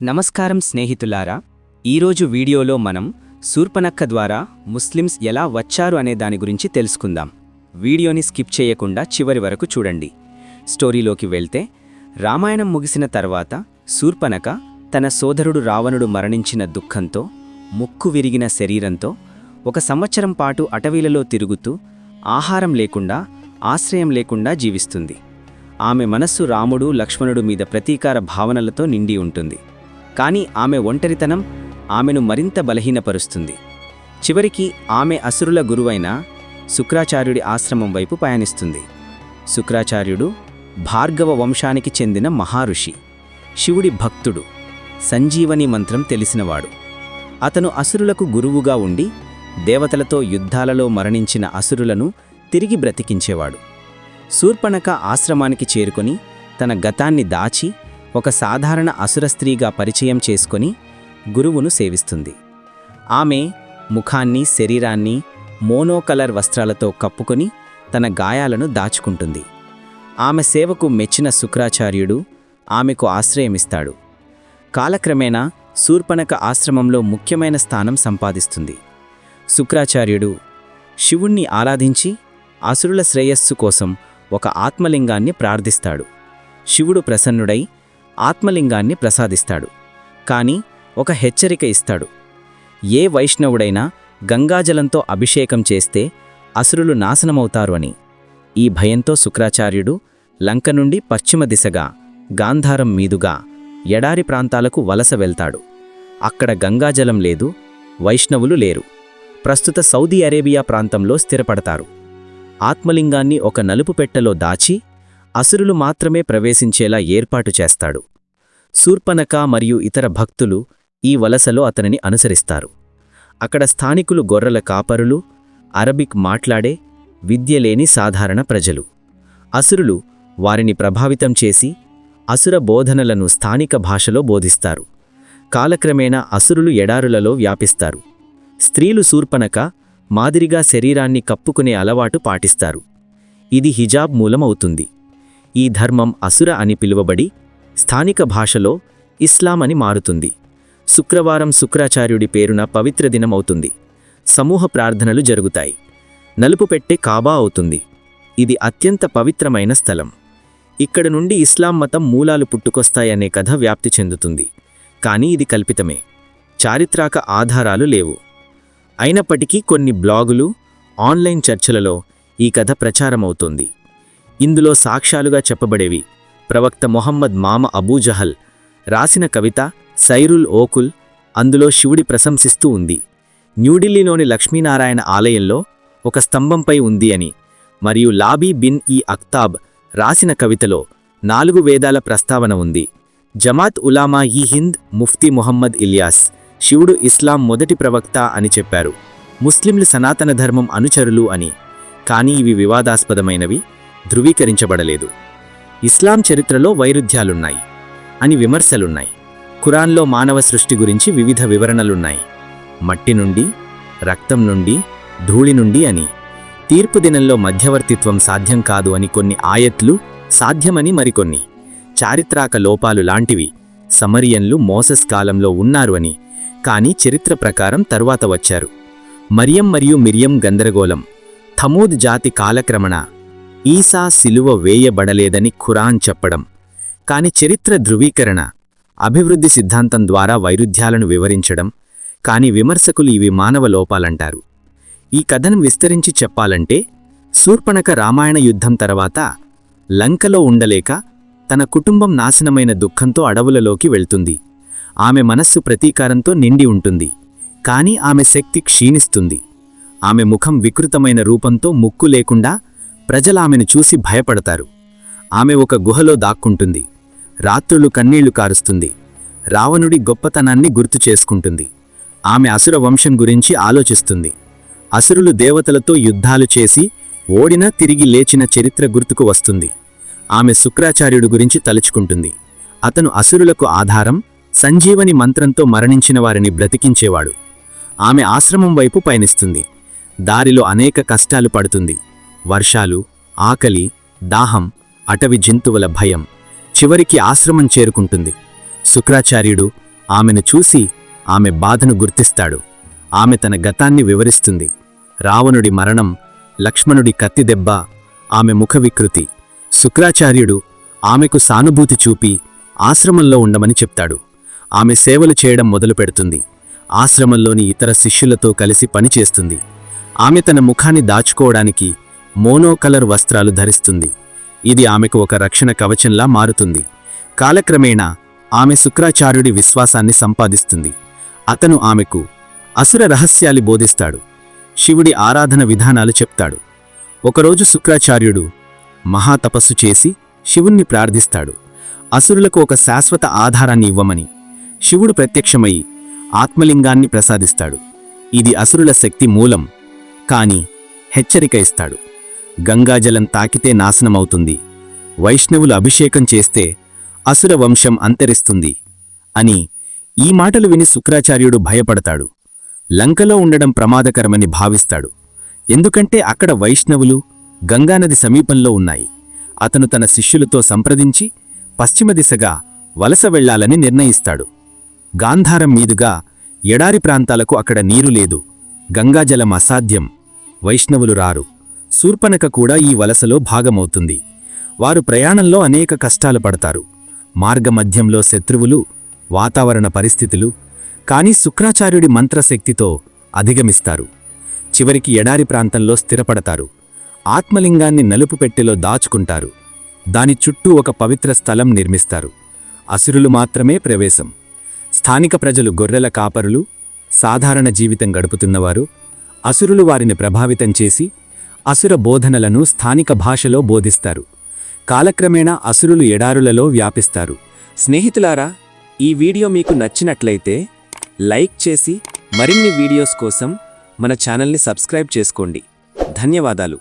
నమస్కారం స్నేహితులారా ఈరోజు వీడియోలో మనం శూర్పనక్క ద్వారా ముస్లిమ్స్ ఎలా వచ్చారు అనే దాని గురించి తెలుసుకుందాం. వీడియోని స్కిప్ చేయకుండా చివరి వరకు చూడండి. స్టోరీలోకి వెళ్తే రామాయణం ముగిసిన తర్వాత శూర్పనక తన సోదరుడు రావణుడు మరణించిన దుఃఖంతో ముక్కు విరిగిన శరీరంతో ఒక సంవత్సరం పాటు అటవీలలో తిరుగుతూ ఆహారం లేకుండా ఆశ్రయం లేకుండా జీవిస్తుంది. ఆమె మనస్సు రాముడు లక్ష్మణుడు మీద ప్రతీకార భావనలతో నిండి ఉంటుంది. కానీ ఆమె ఒంటరితనం ఆమెను మరింత బలహీనపరుస్తుంది. చివరికి ఆమె అసురుల గురువైన శుక్రాచార్యుడి ఆశ్రమం వైపు పయనిస్తుంది. శుక్రాచార్యుడు భార్గవ వంశానికి చెందిన మహారుషి. శివుడి భక్తుడు. సంజీవని మంత్రం తెలిసినవాడు. అతను అసురులకు గురువుగా ఉండి దేవతలతో యుద్ధాలలో మరణించిన అసురులను తిరిగి బ్రతికించేవాడు. శూర్పణక ఆశ్రమానికి చేరుకొని తన గతాన్ని దాచి ఒక సాధారణ అసుర స్త్రీగా పరిచయం చేసుకొని గురువును సేవిస్తుంది. ఆమె ముఖాన్ని శరీరాన్ని మోనోకలర్ వస్త్రాలతో కప్పుకొని తన గాయాలను దాచుకుంటుంది. ఆమె సేవకు మెచ్చిన శుక్రాచార్యుడు ఆమెకు ఆశ్రయమిస్తాడు. కాలక్రమేణా శూర్పణక ఆశ్రమంలో ముఖ్యమైన స్థానం సంపాదిస్తుంది. శుక్రాచార్యుడు శివుణ్ణి ఆరాధించి అసురుల శ్రేయస్సు కోసం ఒక ఆత్మలింగాన్ని ప్రార్థిస్తాడు. శివుడు ప్రసన్నుడై ఆత్మలింగాన్ని ప్రసాదిస్తాడు. కాని ఒక హెచ్చరిక ఇస్తాడు. ఏ వైష్ణవుడైనా గంగాజలంతో అభిషేకం చేస్తే అసురులు నాశనమవుతారు అని. ఈ భయంతో శుక్రాచార్యుడు లంక నుండి పశ్చిమ దిశగా గాంధారం మీదుగా ఎడారి ప్రాంతాలకు వలస వెళ్తాడు. అక్కడ గంగాజలం లేదు వైష్ణవులు లేరు. ప్రస్తుత సౌదీ అరేబియా ప్రాంతంలో స్థిరపడతారు. ఆత్మలింగాన్ని ఒక నలుపు పెట్టెలో దాచి అసురులు మాత్రమే ప్రవేశించేలా ఏర్పాటు చేస్తాడు. శూర్పనక మరియు ఇతర భక్తులు ఈ వలసలో అతనిని అనుసరిస్తారు. అక్కడ స్థానికులు గొర్రెల కాపరులు అరబిక్ మాట్లాడే విద్యలేని సాధారణ ప్రజలు. అసురులు వారిని ప్రభావితం చేసి అసుర బోధనలను స్థానిక భాషలో బోధిస్తారు. కాలక్రమేణా అసురులు ఎడారులలో వ్యాపిస్తారు. స్త్రీలు శూర్పనక మాదిరిగా శరీరాన్ని కప్పుకునే అలవాటు పాటిస్తారు. ఇది హిజాబ్ మూలమవుతుంది. ఈ ధర్మం అసుర అని పిలువబడి స్థానిక భాషలో ఇస్లాం అని మారుతుంది. శుక్రవారం శుక్రాచార్యుడి పేరున పవిత్ర దినమవుతుంది. సమూహ ప్రార్థనలు జరుగుతాయి. నలుపు పెట్టే కాబా అవుతుంది. ఇది అత్యంత పవిత్రమైన స్థలం. ఇక్కడ నుండి ఇస్లాం మతం మూలాలు పుట్టుకొస్తాయనే కథ వ్యాప్తి చెందుతుంది. కానీ ఇది కల్పితమే. చారిత్రాక ఆధారాలు లేవు. అయినప్పటికీ కొన్ని బ్లాగులు ఆన్లైన్ చర్చలలో ఈ కథ ప్రచారమవుతోంది. ఇందులో సాక్ష్యాలుగా చెప్పబడేవి. ప్రవక్త మొహమ్మద్ మామ అబూజహల్ రాసిన కవిత సైరుల్ ఓకుల్ అందులో శివుడి ప్రశంసిస్తూ ఉంది. న్యూఢిల్లీలోని లక్ష్మీనారాయణ ఆలయంలో ఒక స్తంభంపై ఉంది అని మరియు లాబీ బిన్ ఈ అక్తాబ్ రాసిన కవితలో నాలుగు వేదాల ప్రస్తావన ఉంది. జమాత్ ఉలామా ఈ హింద్ ముఫ్తీ మొహమ్మద్ ఇలియాస్ శివుడు ఇస్లాం మొదటి ప్రవక్త అని చెప్పారు. ముస్లింలు సనాతన ధర్మం అనుచరులు అని. కానీ ఇవి వివాదాస్పదమైనవి. ధృవీకరించబడలేదు. ఇస్లాం చరిత్రలో వైరుధ్యాలున్నాయి అని విమర్శలున్నాయి. ఖురాన్లో మానవ సృష్టి గురించి వివిధ వివరణలున్నాయి. మట్టి నుండి రక్తం నుండి ధూళి నుండి అని. తీర్పు దినంలో మధ్యవర్తిత్వం సాధ్యం కాదు అని కొన్ని ఆయత్లు సాధ్యమని మరికొన్ని. చారిత్రాక లోపాలు లాంటివి. సమరియన్లు మోసస్ కాలంలో ఉన్నారు అని. కానీ చరిత్ర ప్రకారం తరువాత వచ్చారు. మరియం మరియు మిరియం గందరగోళం. థమూద్ జాతి కాలక్రమణ ఈసా సిలువ వేయబడలేదని ఖురాన్ చెప్పడం. కాని చరిత్ర ధృవీకరణ అభివృద్ధి సిద్ధాంతం ద్వారా వైరుధ్యాలను వివరించడం కాని విమర్శకులు ఇవి మానవ లోపాలంటారు. ఈ కథను విస్తరించి చెప్పాలంటే శూర్పణక రామాయణ యుద్ధం తర్వాత లంకలో ఉండలేక తన కుటుంబం నాశనమైన దుఃఖంతో అడవులలోకి వెళ్తుంది. ఆమె మనస్సు ప్రతీకారంతో నిండి ఉంటుంది. కాని ఆమె శక్తి క్షీణిస్తుంది. ఆమె ముఖం వికృతమైన రూపంతో ముక్కు లేకుండా ప్రజలామెను చూసి భయపడతారు. ఆమె ఒక గుహలో దాక్కుంటుంది. రాత్రులు కన్నీళ్ళు కారుస్తుంది. రావణుడి గొప్పతనాన్ని గుర్తు చేసుకుంటుంది. ఆమె అసుర వంశం గురించి ఆలోచిస్తుంది. అసురులు దేవతలతో యుద్ధాలు చేసి ఓడినా తిరిగి లేచిన చరిత్ర గుర్తుకు వస్తుంది. ఆమె శుక్రాచార్యుడు గురించి తలుచుకుంటుంది. అతను అసురులకు ఆధారం సంజీవని మంత్రంతో మరణించిన వారిని బ్రతికించేవాడు. ఆమె ఆశ్రమం వైపు పయనిస్తుంది. దారిలో అనేక కష్టాలు పడుతుంది. వర్షాలు ఆకలి దాహం అటవి జంతువుల భయం చివరికి ఆశ్రమం చేరుకుంటుంది. శుక్రాచార్యుడు ఆమెను చూసి ఆమె బాధను గుర్తిస్తాడు. ఆమె తన గతాన్ని వివరిస్తుంది. రావణుడి మరణం లక్ష్మణుడి కత్తిదెబ్బ ఆమె ముఖ వికృతి శుక్రాచార్యుడు ఆమెకు సానుభూతి చూపి ఆశ్రమంలో ఉండమని చెప్తాడు. ఆమె సేవలు చేయడం మొదలుపెడుతుంది ఆశ్రమంలోని ఇతర శిష్యులతో కలిసి పనిచేస్తుంది ఆమె తన ముఖాన్ని దాచుకోవడానికి మోనోకలర్ వస్త్రాలు ధరిస్తుంది. ఇది ఆమెకు ఒక రక్షణ కవచంలా మారుతుంది. కాలక్రమేణా ఆమె శుక్రాచార్యుడి విశ్వాసాన్ని సంపాదిస్తుంది. అతను ఆమెకు అసుర రహస్యాలు బోధిస్తాడు. శివుడి ఆరాధన విధానాలు చెప్తాడు. ఒకరోజు శుక్రాచార్యుడు మహాతపస్సు చేసి శివుణ్ణి ప్రార్థిస్తాడు. అసురులకు ఒక శాశ్వత ఆధారాన్ని ఇవ్వమని శివుడు ప్రత్యక్షమై ఆత్మలింగాన్ని ప్రసాదిస్తాడు. ఇది అసురుల శక్తి మూలం కాని హెచ్చరిక ఇస్తాడు. గంగాజలం తాకితే నాశనమవుతుంది. వైష్ణవులు అభిషేకం చేస్తే అసుర వంశం అంతరిస్తుంది అని ఈ మాటలు విని శుక్రాచార్యుడు భయపడతాడు. లంకలో ఉండడం ప్రమాదకరమని భావిస్తాడు. ఎందుకంటే అక్కడ వైష్ణవులు గంగానది సమీపంలో ఉన్నాయి. అతను తన శిష్యులతో సంప్రదించి పశ్చిమ దిశగా వలస వెళ్ళాలని నిర్ణయిస్తాడు. గాంధారం మీదుగా ఎడారి ప్రాంతాలకు అక్కడ నీరు లేదు. గంగాజలం అసాధ్యం. వైష్ణవులు రారు. శూర్పనక కూడా ఈ వలసలో భాగమవుతుంది. వారు ప్రయాణంలో అనేక కష్టాలు పడతారు. మార్గమధ్యంలో శత్రువులు వాతావరణ పరిస్థితులు కానీ శుక్రాచార్యుడి మంత్రశక్తితో అధిగమిస్తారు. చివరికి ఎడారి ప్రాంతంలో స్థిరపడతారు. ఆత్మలింగాన్ని నలుపు పెట్టెలో దాచుకుంటారు. దాని చుట్టూ ఒక పవిత్ర స్థలం నిర్మిస్తారు. అసురులు మాత్రమే ప్రవేశం. స్థానిక ప్రజలు గొర్రెల కాపరులు సాధారణ జీవితం గడుపుతున్నవారు అసురులు వారిని ప్రభావితం చేసి అసుర బోధనలను స్థానిక భాషలో బోధిస్తారు. కాలక్రమేణా అసురులు ఎడారులలో వ్యాపిస్తారు. స్నేహితులారా ఈ వీడియో మీకు నచ్చినట్లయితే లైక్ చేసి మరిన్ని వీడియోస్ కోసం మన ఛానల్ని సబ్స్క్రైబ్ చేసుకోండి. ధన్యవాదాలు.